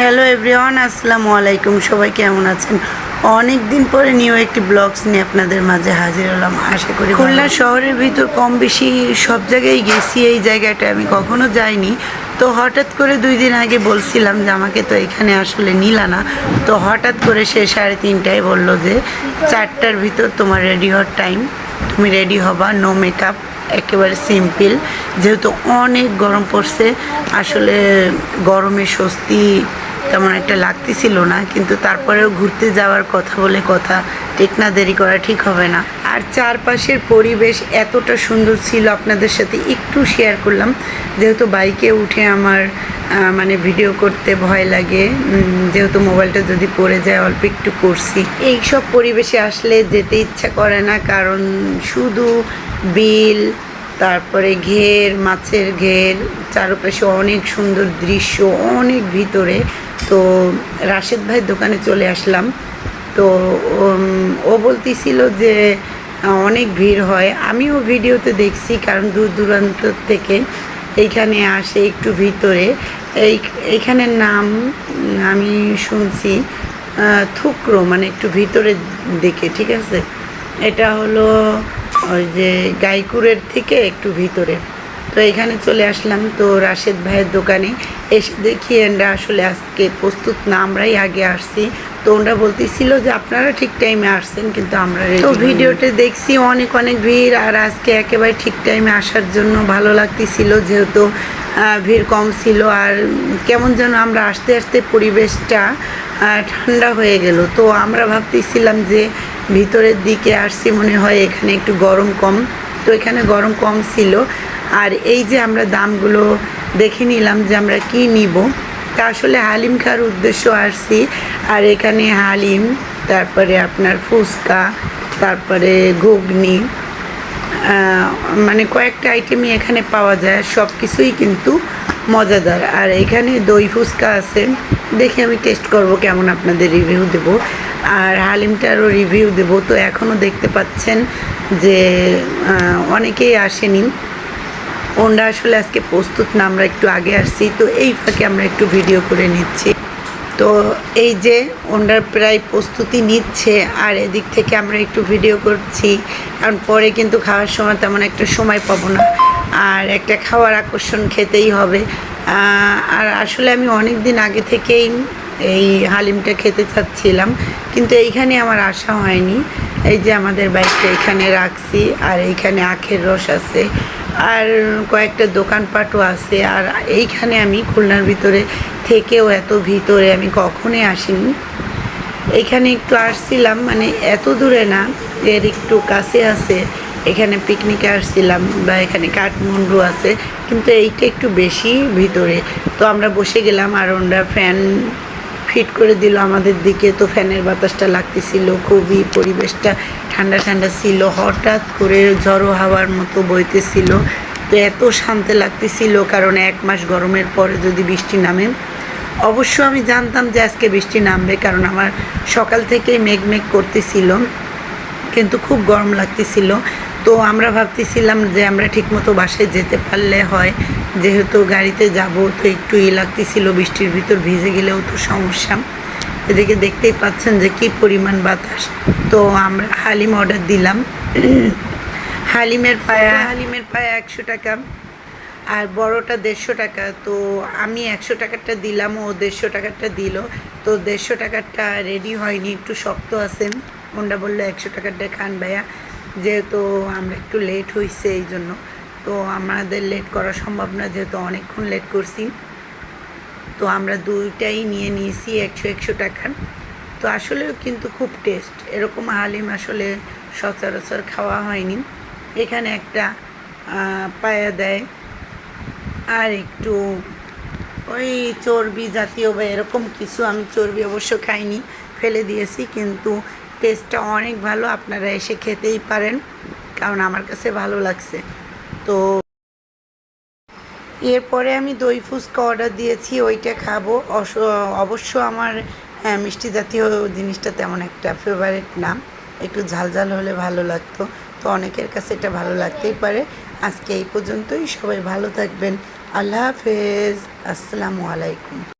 Hello everyone আসসালামু আলাইকুম। সবাই কেমন আছেন? অনেক দিন পরে নিউ একটি ব্লগস নিয়ে আপনাদের মাঝে হাজির হলাম। আশা করি খুলনা শহরের ভিতর কম বেশি সব জায়গায় গেছি এই জায়গাটা আমি কখনো যাইনি। তো হঠাৎ করে দুই দিন আগে বলছিলাম যে আমাকে তো এখানে আসলে নিলা না। তো হঠাৎ করে সে সাড়ে তিনটায় বলল যে চারটার ভিতর তোমার রেডি হওয়ার টাইম তুমি রেডি হবা নো মেকআপ একেবারে সিম্পল যেহেতু অনেক গরম পড়ছে আসলে গরমে স্বস্তি তেমন একটা লাগতেছিল না, কিন্তু তারপরেও ঘুরতে যাওয়ার কথা বলে কথা ঠিক না, দেরি করা ঠিক হবে না। আর চারপাশের পরিবেশ এতটা সুন্দর ছিল আপনাদের সাথে একটু শেয়ার করলাম। যেহেতু বাইকে উঠে আমার মানে ভিডিও করতে ভয় লাগে যেহেতু মোবাইলটা যদি পড়ে যায়, অল্প একটু করছি। এই সব পরিবেশে আসলে যেতে ইচ্ছা করে না, কারণ শুধু বিল তারপরে ঘের, মাছের ঘের, চারপাশে অনেক সুন্দর দৃশ্য, অনেক ভিতরে। তো রাশেদ ভাইয়ের দোকানে চলে আসলাম। তো ও বলতেছিল যে, অনেক ভিড় হয়। আমিও ভিডিওতে দেখছি, কারণ দূর দূরান্ত থেকে এইখানে আসে একটু ভিতরে। এই এইখানের নাম আমি শুনছি থুকরো মানে একটু ভিতরের দিকে, ঠিক আছে? এটা হলো ওই যে গাইকুরের থেকে একটু ভিতরে। তো এখানে চলে আসলাম তো রাশেদ ভাইয়ের দোকানে। এসে দেখি আমরা আসলে আজকে প্রস্তুত না আমরাই আগে আসছি। তো ওরা বলতেছিল যে আপনারা ঠিক টাইমে আসছেন কিন্তু আমরা তো ভিডিওতে দেখছি অনেক অনেক ভিড় আর আজকে একেবারে ঠিক টাইমে আসার জন্য ভালো লাগতেছিল যেহেতু ভিড় কম ছিল। আর কেমন যেন আমরা আসতে আসতে পরিবেশটা ঠান্ডা হয়ে গেল। তো আমরা ভাবতেছিলাম যে ভিতরের দিকে আসছি, মনে হয় এখানে একটু গরম কম। তো এখানে গরম কম ছিল। আর এই যে আমরা দামগুলো দেখে নিলাম যে আমরা কি নিব, তা আসলে হালিম খাওয়ার উদ্দেশ্য আসছি। আর এখানে হালিম, তারপরে আপনার ফুচকা, তারপরে ঘুগনি মানে কয়েকটা আইটেমই এখানে পাওয়া যায়। সব কিছুই কিন্তু মজাদার। আর এখানে দই ফুচকা আছে। দেখে আমি টেস্ট করব কেমন আপনাদের রিভিউ দেব। আর হালিমটারও রিভিউ দেব। তো এখনও দেখতে পাচ্ছেন যে অনেকেই আসেনি। ওনরা আসলে আজকে প্রস্তুত না, আমরা একটু আগে আসছি। তো এই ফাঁকে আমরা একটু ভিডিও করে নিচ্ছি। তো এই যে, ওনার প্রায় প্রস্তুতি নিচ্ছে, আর এদিক থেকে আমরা একটু ভিডিও করছি। কারণ পরে কিন্তু খাওয়ার সময় তেমন একটা সময় পাবো না। আর একটা খাওয়ার আকর্ষণ খেতেই হবে। আর আসলে আমি অনেক দিন আগে থেকেই এই হালিমটা খেতে চাচ্ছিলাম, কিন্তু এইখানে আমার আশা হয়নি। এই যে আমাদের বাইকটা এখানে রাখছি, আর এইখানে আখের রস আছে, আর কয়েকটা দোকানপাটও আছে, আর এইখানে আমি খুলনার ভিতরে থেকেও এত ভিতরে আমি কখনোই আসিনি। এখানে একটু আসছিলাম মানে এত দূরে না, এর একটু কাছে আছে এখানে পিকনিকে আসছিলাম বা এখানে কাঠমান্ডু আছে, কিন্তু এইটা একটু বেশি ভিতরে। তো আমরা বসে গেলাম আর ওনারা ফ্যান ফিট করে দিল আমাদের দিকে। তো ফ্যানের বাতাসটা লাগতেছিল, খুবই পরিবেশটা ঠান্ডা ঠান্ডা ছিল। হঠাৎ করে ঝড়ো হাওয়ার মতো বইতেছিল। তো এত শান্তি লাগতেছিল, কারণ এক মাস গরমের পরে যদি বৃষ্টি নামে। অবশ্য আমি জানতাম যে আজকে বৃষ্টি নামবে, কারণ আমার সকাল থেকেই মেঘ মেঘ করতেছিল। কিন্তু খুব গরম লাগতেছিল। তো আমরা ভাবতেছিলাম যে আমরা ঠিকমতো বাসায় যেতে পারলে হয়। যেহেতু গাড়িতে যাব তো একটু ই লাগতেছিল বৃষ্টির ভিতর ভিজে গেলেও তো সমস্যা। এদিকে দেখতেই পাচ্ছেন যে কি পরিমাণ বাতাস। তো আমরা হালিম অর্ডার দিলাম। হালিমের পায়া হালিমের পায়া একশো টাকা আর বড়টা দেড়শো টাকা। তো আমি একশো টাকারটা দিলাম ও দেড়শো টাকারটা দিল। তো দেড়শো টাকারটা রেডি হয়নি একটু শক্ত আছে ওনরা বলল একশো টাকারটা খান ভাইয়া। যেহেতু আমরা একটু লেট হয়েছে এই জন্য তো আমাদের লেট করা সম্ভব না, যেহেতু অনেকক্ষণ লেট করছি। তো আমরা দুইটাই নিয়ে নিয়েছি একশো একশো টাকার। তো আসলেও কিন্তু খুব টেস্ট এরকম হালিম আসলে সচরাচর খাওয়া হয়নি। এখানে একটা পায়া দেয়। আর একটু ওই চর্বি জাতীয় বা এরকম কিছু আমি চর্বি অবশ্য খাইনি, ফেলে দিয়েছি, কিন্তু টেস্টটা অনেক ভালো আপনারা এসে খেতেই পারেন কারণ আমার কাছে ভালো লাগছে। তো এরপরে আমি দই ফুচকা অর্ডার দিয়েছি ওইটা খাব। অবশ্য আমার হ্যাঁ, মিষ্টি জাতীয় জিনিসটা তেমন একটা ফেভারিট না। একটু ঝাল ঝাল হলে ভালো লাগতো তো অনেকের কাছে এটা ভালো লাগতেই পারে। আজকে এই পর্যন্তই সবাই ভালো থাকবেন। আল্লাহ হাফেজ আসসালামু আলাইকুম।